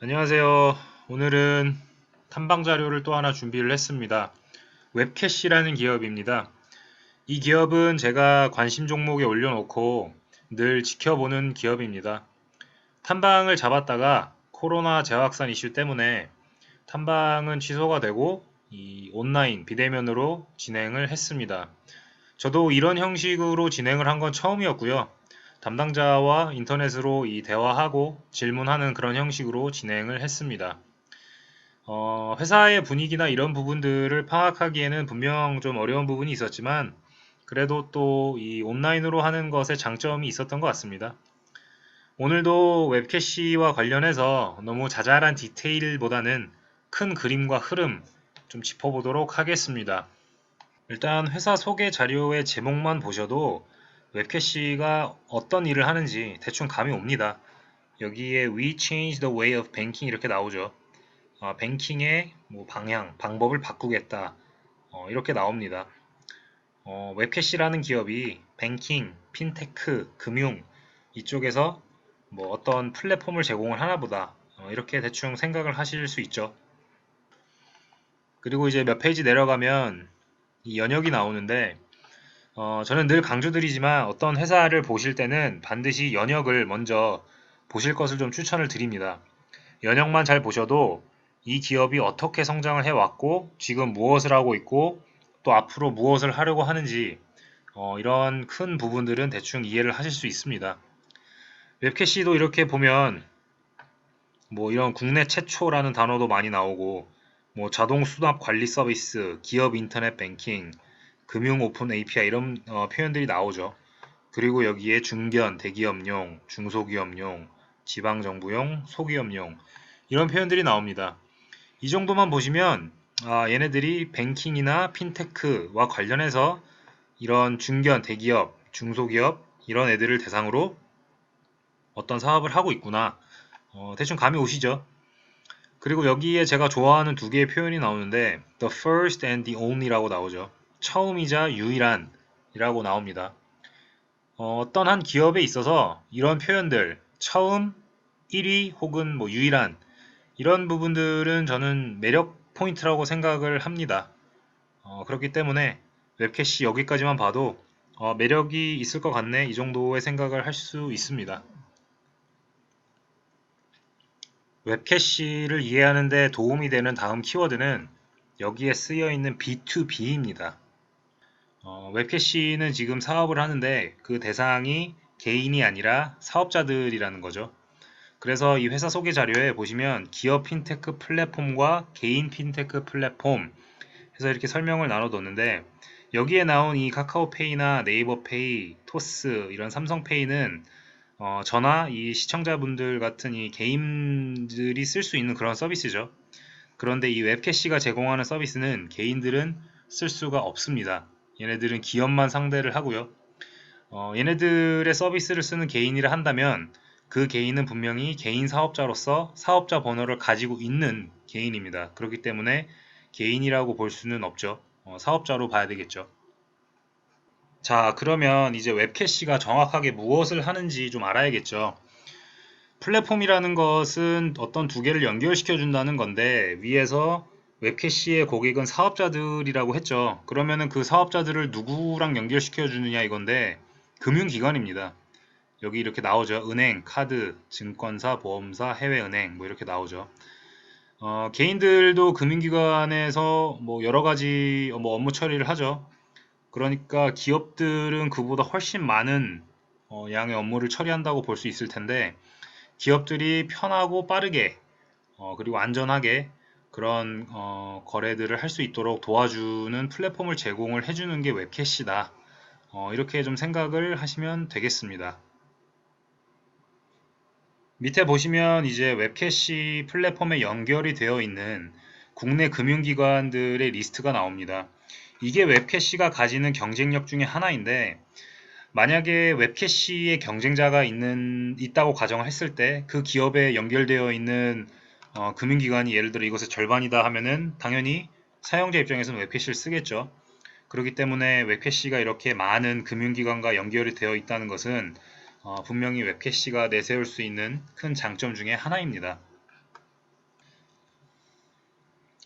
안녕하세요. 오늘은 탐방 자료를 또 하나 준비를 했습니다. 웹캐시라는 기업입니다. 이 기업은 제가 관심 종목에 올려놓고 늘 지켜보는 기업입니다. 탐방을 잡았다가 코로나 재확산 이슈 때문에 탐방은 취소가 되고 이 온라인 비대면으로 진행을 했습니다. 저도 이런 형식으로 진행을 한 건 처음이었고요. 담당자와 인터넷으로 이 대화하고 질문하는 그런 형식으로 진행을 했습니다. 어, 회사의 분위기나 이런 부분들을 파악하기에는 분명 좀 어려운 부분이 있었지만 그래도 또 이 온라인으로 하는 것에 장점이 있었던 것 같습니다. 오늘도 웹캐시와 관련해서 너무 자잘한 디테일보다는 큰 그림과 흐름 좀 짚어보도록 하겠습니다. 일단 회사 소개 자료의 제목만 보셔도 웹캐시가 어떤 일을 하는지 대충 감이 옵니다. 여기에 We change the way of banking 이렇게 나오죠. 어, 뱅킹의 뭐 방향, 방법을 바꾸겠다. 어, 이렇게 나옵니다. 어, 웹캐시라는 기업이 뱅킹, 핀테크, 금융 이쪽에서 뭐 어떤 플랫폼을 제공을 하나 보다. 어, 이렇게 대충 생각을 하실 수 있죠. 그리고 이제 몇 페이지 내려가면 이 연역이 나오는데 어, 저는 늘 강조드리지만 어떤 회사를 보실 때는 반드시 연역을 먼저 보실 것을 좀 추천을 드립니다. 연역만 잘 보셔도 이 기업이 어떻게 성장을 해왔고 지금 무엇을 하고 있고 또 앞으로 무엇을 하려고 하는지 어, 이런 큰 부분들은 대충 이해를 하실 수 있습니다. 웹캐시도 이렇게 보면 뭐 이런 국내 최초라는 단어도 많이 나오고 뭐 자동 수납 관리 서비스, 기업 인터넷 뱅킹, 금융 오픈 API 이런 어, 표현들이 나오죠. 그리고 여기에 중견, 대기업용, 중소기업용, 지방정부용, 소기업용 이런 표현들이 나옵니다. 이 정도만 보시면 아, 얘네들이 뱅킹이나 핀테크와 관련해서 이런 중견, 대기업, 중소기업 이런 애들을 대상으로 어떤 사업을 하고 있구나. 어, 대충 감이 오시죠? 그리고 여기에 제가 좋아하는 두 개의 표현이 나오는데 the first and the only라고 나오죠. 처음이자 유일한 이라고 나옵니다. 어, 떤한 기업에 있어서 이런 표현들 처음, 1위 혹은 뭐 유일한 이런 부분들은 저는 매력 포인트라고 생각을 합니다. 어, 그렇기 때문에 웹캐시 여기까지만 봐도 어, 매력이 있을 것 같네 이 정도의 생각을 할 수 있습니다. 웹캐시를 이해하는 데 도움이 되는 다음 키워드는 여기에 쓰여 있는 B2B입니다. 어, 웹캐시는 지금 사업을 하는데 그 대상이 개인이 아니라 사업자들이라는 거죠. 그래서 이 회사 소개 자료에 보시면 기업 핀테크 플랫폼과 개인 핀테크 플랫폼 해서 이렇게 설명을 나눠뒀는데 여기에 나온 이 카카오페이나 네이버페이, 토스 이런 삼성페이는 어, 저나 이 시청자분들 같은 이 개인들이 쓸 수 있는 그런 서비스죠. 그런데 이 웹캐시가 제공하는 서비스는 개인들은 쓸 수가 없습니다. 얘네들은 기업만 상대를 하고요. 어, 얘네들의 서비스를 쓰는 개인이라 한다면 그 개인은 분명히 개인 사업자로서 사업자 번호를 가지고 있는 개인입니다. 그렇기 때문에 개인이라고 볼 수는 없죠. 어, 사업자로 봐야 되겠죠. 자, 그러면 이제 웹캐시가 정확하게 무엇을 하는지 좀 알아야겠죠. 플랫폼이라는 것은 어떤 두 개를 연결시켜 준다는 건데 위에서 웹캐시의 고객은 사업자들이라고 했죠. 그러면은 그 사업자들을 누구랑 연결시켜 주느냐 이건데 금융기관입니다. 여기 이렇게 나오죠. 은행, 카드, 증권사, 보험사, 해외은행 뭐 이렇게 나오죠. 어, 개인들도 금융기관에서 뭐 여러 가지 뭐 업무 처리를 하죠. 그러니까 기업들은 그보다 훨씬 많은 어, 양의 업무를 처리한다고 볼 수 있을 텐데 기업들이 편하고 빠르게 어, 그리고 안전하게 그런 어, 거래들을 할 수 있도록 도와주는 플랫폼을 제공을 해주는 게 웹캐시다. 어, 이렇게 좀 생각을 하시면 되겠습니다. 밑에 보시면 이제 웹캐시 플랫폼에 연결이 되어 있는 국내 금융기관들의 리스트가 나옵니다. 이게 웹캐시가 가지는 경쟁력 중에 하나인데 만약에 웹캐시의 경쟁자가 있는 있다고 가정을 했을 때 그 기업에 연결되어 있는 어, 금융기관이 예를 들어 이것의 절반이다 하면은 당연히 사용자 입장에서는 웹캐시를 쓰겠죠. 그렇기 때문에 웹캐시가 이렇게 많은 금융기관과 연결이 되어 있다는 것은 어, 분명히 웹캐시가 내세울 수 있는 큰 장점 중에 하나입니다.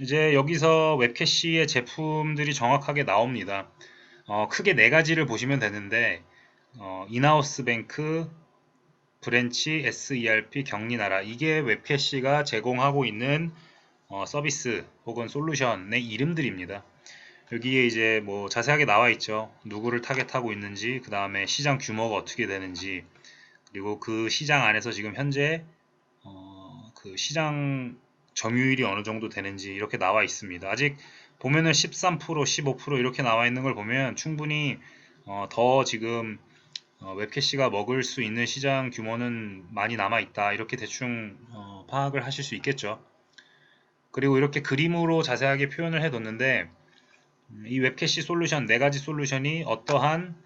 이제 여기서 웹캐시의 제품들이 정확하게 나옵니다. 어, 크게 네 가지를 보시면 되는데 어, 인하우스 뱅크, 브랜치, SERP, 격리나라 이게 웹캐시가 제공하고 있는 어, 서비스 혹은 솔루션의 이름들입니다. 여기에 이제 뭐 자세하게 나와 있죠. 누구를 타겟하고 있는지, 그 다음에 시장 규모가 어떻게 되는지, 그리고 그 시장 안에서 지금 현재 어, 그 시장 점유율이 어느 정도 되는지 이렇게 나와 있습니다. 아직 보면은 13%, 15% 이렇게 나와 있는 걸 보면 충분히 어, 더 지금 어, 웹캐시가 먹을 수 있는 시장 규모는 많이 남아 있다. 이렇게 대충 어, 파악을 하실 수 있겠죠. 그리고 이렇게 그림으로 자세하게 표현을 해 뒀는데 음, 이 웹캐시 솔루션 네 가지 솔루션이 어떠한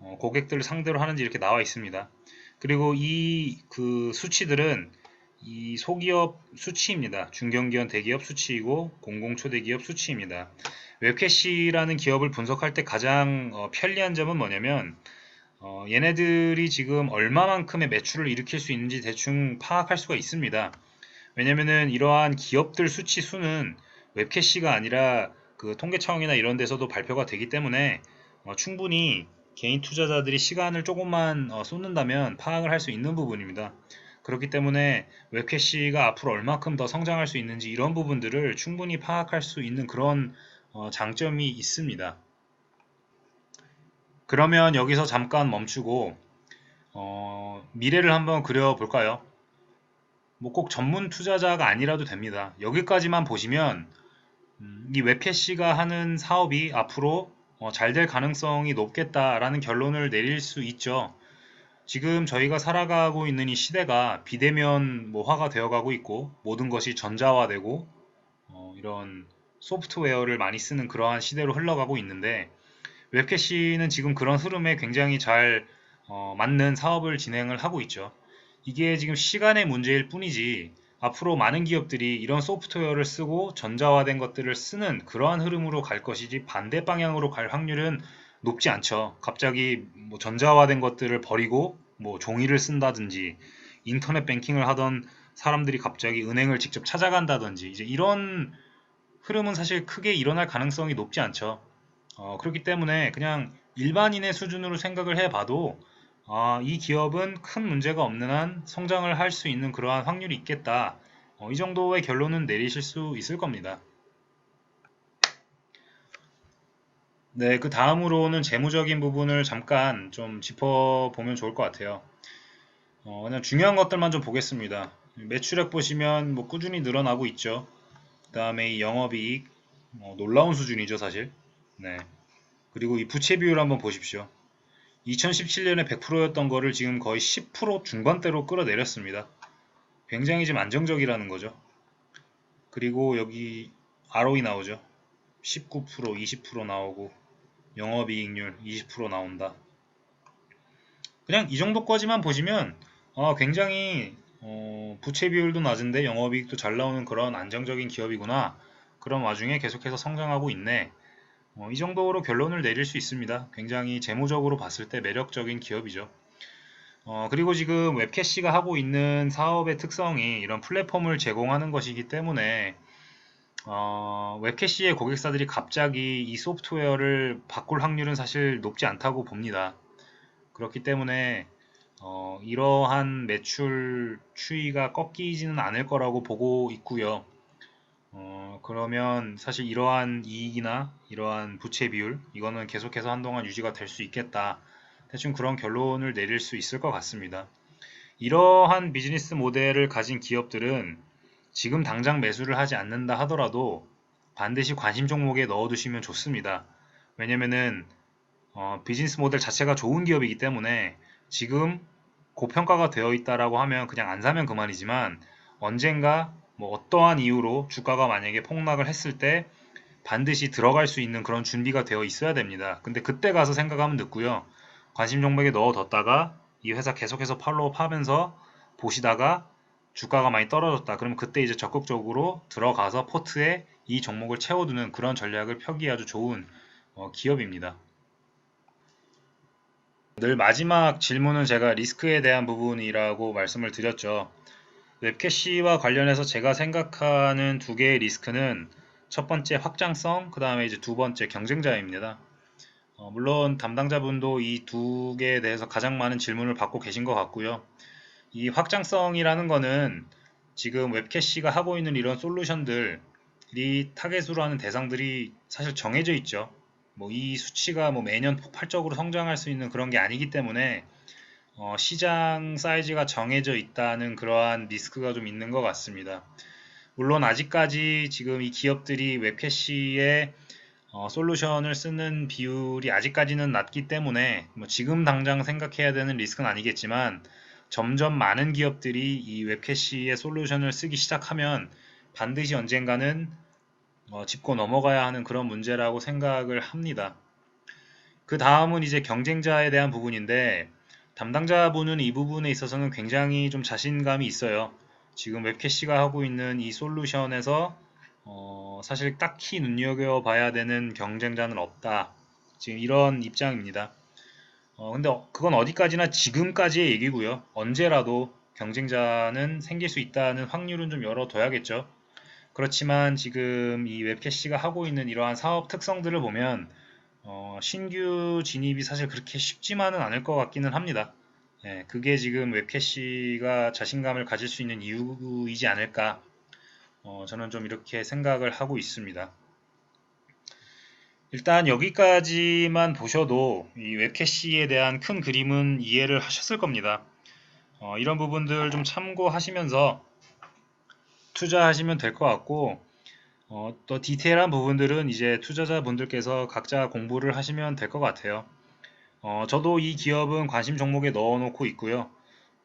어, 고객들을 상대로 하는지 이렇게 나와 있습니다. 그리고 이 그 수치들은 이 소기업 수치입니다. 중견기업 대기업 수치이고 공공초대기업 수치입니다. 웹캐시라는 기업을 분석할 때 가장 어, 편리한 점은 뭐냐면 어, 얘네들이 지금 얼마만큼의 매출을 일으킬 수 있는지 대충 파악할 수가 있습니다. 왜냐면은 이러한 기업들 수치 수는 웹캐시가 아니라 그 통계청이나 이런 데서도 발표가 되기 때문에 어, 충분히 개인 투자자들이 시간을 조금만 어, 쏟는다면 파악을 할 수 있는 부분입니다. 그렇기 때문에 웹캐시가 앞으로 얼마큼 더 성장할 수 있는지 이런 부분들을 충분히 파악할 수 있는 그런 어, 장점이 있습니다. 그러면 여기서 잠깐 멈추고 어, 미래를 한번 그려볼까요? 뭐 꼭 전문 투자자가 아니라도 됩니다. 여기까지만 보시면 음, 이 웹캐시가 하는 사업이 앞으로 어, 잘될 가능성이 높겠다라는 결론을 내릴 수 있죠. 지금 저희가 살아가고 있는 이 시대가 비대면 뭐화가 되어가고 있고 모든 것이 전자화되고 어, 이런 소프트웨어를 많이 쓰는 그러한 시대로 흘러가고 있는데 웹캐시는 지금 그런 흐름에 굉장히 잘 어, 맞는 사업을 진행을 하고 있죠. 이게 지금 시간의 문제일 뿐이지 앞으로 많은 기업들이 이런 소프트웨어를 쓰고 전자화된 것들을 쓰는 그러한 흐름으로 갈 것이지 반대 방향으로 갈 확률은 높지 않죠. 갑자기 뭐 전자화된 것들을 버리고 뭐 종이를 쓴다든지 인터넷 뱅킹을 하던 사람들이 갑자기 은행을 직접 찾아간다든지 이제 이런 흐름은 사실 크게 일어날 가능성이 높지 않죠. 어, 그렇기 때문에 그냥 일반인의 수준으로 생각을 해봐도 아, 이 기업은 큰 문제가 없는 한 성장을 할 수 있는 그러한 확률이 있겠다. 어, 이 정도의 결론은 내리실 수 있을 겁니다. 네, 그 다음으로는 재무적인 부분을 잠깐 좀 짚어보면 좋을 것 같아요. 어, 그냥 중요한 것들만 좀 보겠습니다. 매출액 보시면 뭐 꾸준히 늘어나고 있죠. 그 다음에 이 영업이익, 어, 놀라운 수준이죠, 사실. 네. 그리고 이 부채 비율 한번 보십시오. 2017년에 100%였던 거를 지금 거의 10% 중반대로 끌어내렸습니다. 굉장히 좀 안정적이라는 거죠. 그리고 여기 ROE 나오죠. 19%, 20% 나오고 영업이익률 20% 나온다. 그냥 이 정도까지만 보시면 어, 굉장히 어, 부채 비율도 낮은데 영업이익도 잘 나오는 그런 안정적인 기업이구나. 그런 와중에 계속해서 성장하고 있네. 어, 이 정도로 결론을 내릴 수 있습니다. 굉장히 재무적으로 봤을 때 매력적인 기업이죠. 어, 그리고 지금 웹캐시가 하고 있는 사업의 특성이 이런 플랫폼을 제공하는 것이기 때문에 어, 웹캐시의 고객사들이 갑자기 이 소프트웨어를 바꿀 확률은 사실 높지 않다고 봅니다. 그렇기 때문에 어, 이러한 매출 추이가 꺾이지는 않을 거라고 보고 있고요. 어, 그러면 사실 이러한 이익이나 이러한 부채 비율 이거는 계속해서 한동안 유지가 될 수 있겠다. 대충 그런 결론을 내릴 수 있을 것 같습니다. 이러한 비즈니스 모델을 가진 기업들은 지금 당장 매수를 하지 않는다 하더라도 반드시 관심 종목에 넣어두시면 좋습니다. 왜냐면은 어, 비즈니스 모델 자체가 좋은 기업이기 때문에 지금 고평가가 되어 있다라고 하면 그냥 안 사면 그만이지만 언젠가 뭐 어떠한 이유로 주가가 만약에 폭락을 했을 때 반드시 들어갈 수 있는 그런 준비가 되어 있어야 됩니다. 근데 그때 가서 생각하면 늦고요. 관심 종목에 넣어뒀다가 이 회사 계속해서 팔로우 하면서 보시다가 주가가 많이 떨어졌다. 그러면 그때 이제 적극적으로 들어가서 포트에 이 종목을 채워두는 그런 전략을 펴기 아주 좋은 어, 기업입니다. 늘 마지막 질문은 제가 리스크에 대한 부분이라고 말씀을 드렸죠. 웹캐시와 관련해서 제가 생각하는 두 개의 리스크는 첫 번째 확장성, 그 다음에 이제 두 번째 경쟁자입니다. 어, 물론 담당자분도 이 두 개에 대해서 가장 많은 질문을 받고 계신 것 같고요. 이 확장성이라는 거는 지금 웹캐시가 하고 있는 이런 솔루션들이 타겟으로 하는 대상들이 사실 정해져 있죠. 뭐 이 수치가 뭐 매년 폭발적으로 성장할 수 있는 그런 게 아니기 때문에 어, 시장 사이즈가 정해져 있다는 그러한 리스크가 좀 있는 것 같습니다. 물론 아직까지 지금 이 기업들이 웹캐시에 어, 솔루션을 쓰는 비율이 아직까지는 낮기 때문에 뭐 지금 당장 생각해야 되는 리스크는 아니겠지만 점점 많은 기업들이 이 웹캐시의 솔루션을 쓰기 시작하면 반드시 언젠가는 어, 짚고 넘어가야 하는 그런 문제라고 생각을 합니다. 그 다음은 이제 경쟁자에 대한 부분인데 담당자분은 이 부분에 있어서는 굉장히 좀 자신감이 있어요. 지금 웹캐시가 하고 있는 이 솔루션에서 어, 사실 딱히 눈여겨봐야 되는 경쟁자는 없다. 지금 이런 입장입니다. 어, 근데 어- 그건 어디까지나 지금까지의 얘기고요. 언제라도 경쟁자는 생길 수 있다는 확률은 좀 열어둬야겠죠. 그렇지만 지금 이 웹캐시가 하고 있는 이러한 사업 특성들을 보면 어, 신규 진입이 사실 그렇게 쉽지만은 않을 것 같기는 합니다. 예, 그게 지금 웹캐시가 자신감을 가질 수 있는 이유이지 않을까. 어, 저는 좀 이렇게 생각을 하고 있습니다. 일단 여기까지만 보셔도 이 웹캐시에 대한 큰 그림은 이해를 하셨을 겁니다. 어, 이런 부분들 좀 참고하시면서 투자하시면 될 것 같고 어, 또 디테일한 부분들은 이제 투자자분들께서 각자 공부를 하시면 될 것 같아요. 어, 저도 이 기업은 관심 종목에 넣어놓고 있고요.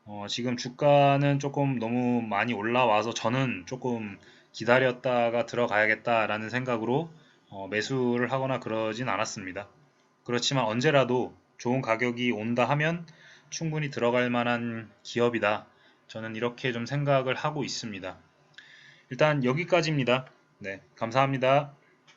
어, 지금 주가는 조금 너무 많이 올라와서 저는 조금 기다렸다가 들어가야겠다라는 생각으로 어, 매수를 하거나 그러진 않았습니다. 그렇지만 언제라도 좋은 가격이 온다 하면 충분히 들어갈 만한 기업이다. 저는 이렇게 좀 생각을 하고 있습니다. 일단 여기까지입니다. 네, 감사합니다.